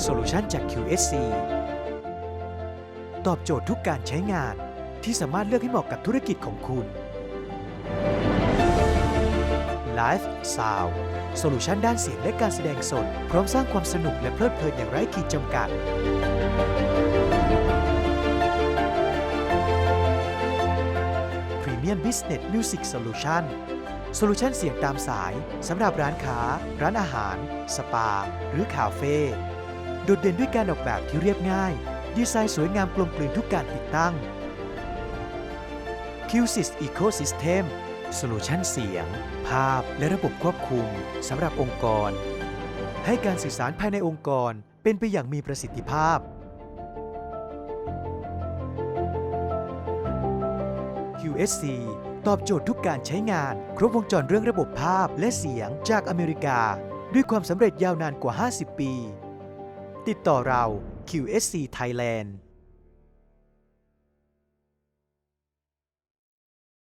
โซลูชันจาก QSC ตอบโจทย์ทุกการใช้งานที่สามารถเลือกให้เหมาะกับธุรกิจของคุณ Live Sound โซลูชันด้านเสียงและการแสดงสด พร้อมสร้างความสนุกและเพลิดเพลินอย่างไร้ขีดจำกัด Premium Business Music Solution โซลูชันเสียงตามสายสำหรับร้านค้า ร้านอาหาร สปา หรือคาเฟ่ โดดเด่นด้วยการออกแบบที่เรียบง่าย ดีไซน์สวยงามกลมกลืนทุกการติดตั้ง QSys Ecosystem โซลูชันเสียง ภาพ และระบบควบคุมสำหรับองค์กร ให้การสื่อสารภายในองค์กรเป็นไปอย่างมีประสิทธิภาพ QSC ตอบโจทย์ทุกการใช้งาน ครบวงจรเรื่องระบบภาพและเสียงจากอเมริกา ด้วยความสำเร็จยาวนานกว่า 50 ปี ติดต่อเรา QSC Thailand